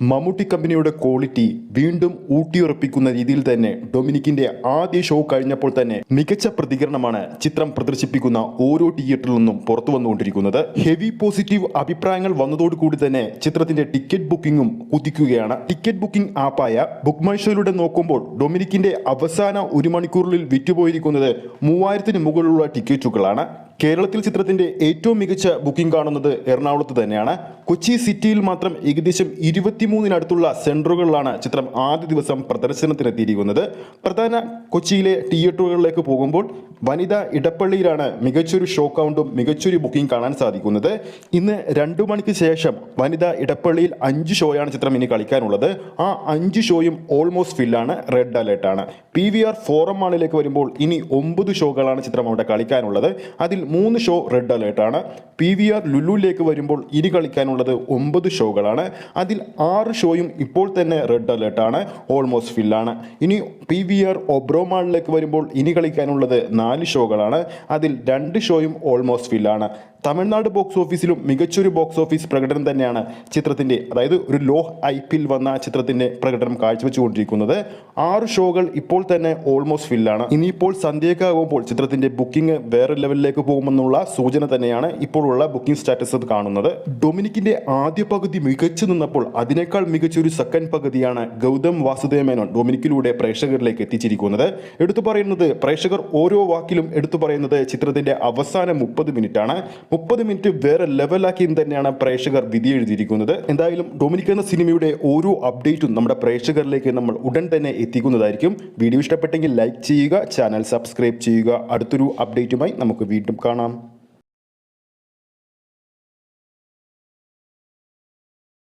മമ്മൂട്ടി കമ്പനിയുടെ ക്വാളിറ്റി വീണ്ടും ഊട്ടിയുറപ്പിക്കുന്ന രീതിയിൽ തന്നെ ഡൊമിനിക്കിന്റെ ആദ്യ ഷോ കഴിഞ്ഞപ്പോൾ തന്നെ മികച്ച പ്രതികരണമാണ് ചിത്രം പ്രദർശിപ്പിക്കുന്ന ഓരോ തിയേറ്ററിൽ നിന്നും പുറത്തു വന്നുകൊണ്ടിരിക്കുന്നത്. ഹെവി പോസിറ്റീവ് അഭിപ്രായങ്ങൾ വന്നതോടുകൂടി തന്നെ ചിത്രത്തിന്റെ ടിക്കറ്റ് ബുക്കിംഗും കുതിക്കുകയാണ്. ടിക്കറ്റ് ബുക്കിംഗ് ആപ്പായ ബുക്ക് മൈഷോയിലൂടെ നോക്കുമ്പോൾ ഡൊമിനിക്കിന്റെ അവസാന ഒരു മണിക്കൂറിൽ വിറ്റുപോയിരിക്കുന്നത് മൂവായിരത്തിന് മുകളിലുള്ള ടിക്കറ്റുകളാണ്. കേരളത്തിൽ ചിത്രത്തിന്റെ ഏറ്റവും മികച്ച ബുക്കിംഗ് കാണുന്നത് എറണാകുളത്ത് തന്നെയാണ്. കൊച്ചി സിറ്റിയിൽ മാത്രം ഏകദേശം ഇരുപത്തിമൂന്നിനടുത്തുള്ള സെന്ററുകളിലാണ് ചിത്രം ആദ്യ ദിവസം പ്രദർശനത്തിനെത്തിയിരിക്കുന്നത്. പ്രധാന കൊച്ചിയിലെ തിയേറ്ററുകളിലേക്ക് പോകുമ്പോൾ വനിതാ ഇടപ്പള്ളിയിലാണ് മികച്ചൊരു ഷോ കൗണ്ടും മികച്ചൊരു ബുക്കിംഗ് കാണാൻ സാധിക്കുന്നത്. ഇന്ന് രണ്ടു മണിക്ക് ശേഷം വനിതാ ഇടപ്പള്ളിയിൽ അഞ്ച് ഷോയാണ് ചിത്രം ഇനി കളിക്കാനുള്ളത്. ആ അഞ്ച് ഷോയും ഓൾമോസ്റ്റ് ഫില്ലാണ് റെഡ് അലേർട്ടാണ്. പി വി ആർ ഫോറം മാളിലേക്ക് വരുമ്പോൾ ഇനി ഒമ്പത് ഷോകളാണ് ചിത്രം അവിടെ കളിക്കാനുള്ളത്. അതിൽ മൂന്ന് ഷോ റെഡ് അലേർട്ടാണ്. പി വി ആർ ലുലുവിലേക്ക് വരുമ്പോൾ ഇനി കളിക്കാനുള്ളത് ഒമ്പത് ഷോകളാണ്. അതിൽ ആറ് ഷോയും ഇപ്പോൾ തന്നെ റെഡ് അലേർട്ടാണ്. ഓൾമോസ്റ്റ് ഫില്ലാണ് ഇനി പി വി ആർ ഒബ്രോമാളിലേക്ക് വരുമ്പോൾ ഇനി കളിക്കാനുള്ളത് നാല് ഷോകളാണ്. അതിൽ രണ്ട് ഷോയും ഓൾമോസ്റ്റ് ഫില്ലാണ് തമിഴ്നാട് ബോക്സ് ഓഫീസിലും മികച്ചൊരു ബോക്സ് ഓഫീസ് പ്രകടനം തന്നെയാണ് ചിത്രത്തിന്റെ അതായത് ഒരു ലോ ഐ പിയിൽ വന്ന ചിത്രത്തിന്റെ പ്രകടനം കാഴ്ചവെച്ചുകൊണ്ടിരിക്കുന്നത്. ആറ് ഷോകൾ ഇപ്പോൾ തന്നെ ഓൾമോസ്റ്റ് ഫില്ലാണ് ഇനിയിപ്പോൾ സന്ധ്യയൊക്കെ ആകുമ്പോൾ ചിത്രത്തിന്റെ ബുക്കിംഗ് വേറെ ലെവലിലേക്ക് പോകുമെന്നുള്ള സൂചന തന്നെയാണ് ഇപ്പോഴുള്ള ബുക്കിംഗ് സ്റ്റാറ്റസ് കാണുന്നത്. ഡൊമിനിക്കിന്റെ ആദ്യ പകുതി മികച്ചു നിന്നപ്പോൾ അതിനേക്കാൾ മികച്ചൊരു സെക്കൻഡ് പകുതിയാണ് ഗൗതം വാസുദേവ മേനോൻ ഡൊമിനിക്കിലൂടെ പ്രേക്ഷകരിലേക്ക് എത്തിച്ചിരിക്കുന്നത്. എടുത്തു പറയുന്നത് പ്രേക്ഷകർ ഓരോ വാക്കിലും എടുത്തു പറയുന്നത് ചിത്രത്തിന്റെ അവസാന മുപ്പത് മിനിറ്റ് ആണ് മുപ്പത് മിനിറ്റ് വേറെ ലെവലാക്കി തന്നെയാണ് പ്രേക്ഷകർ വിധി എഴുതിയിരിക്കുന്നത്. എന്തായാലും ഡൊമിനിക് എന്ന സിനിമയുടെ ഓരോ അപ്ഡേറ്റും നമ്മുടെ പ്രേക്ഷകരിലേക്ക് നമ്മൾ ഉടൻ തന്നെ എത്തിക്കുന്നതായിരിക്കും. വീഡിയോ ഇഷ്ടപ്പെട്ടെങ്കിൽ ലൈക്ക് ചെയ്യുക ചാനൽ സബ്സ്ക്രൈബ് ചെയ്യുക. അടുത്തൊരു അപ്ഡേറ്റുമായി നമുക്ക് വീണ്ടും കാണാം.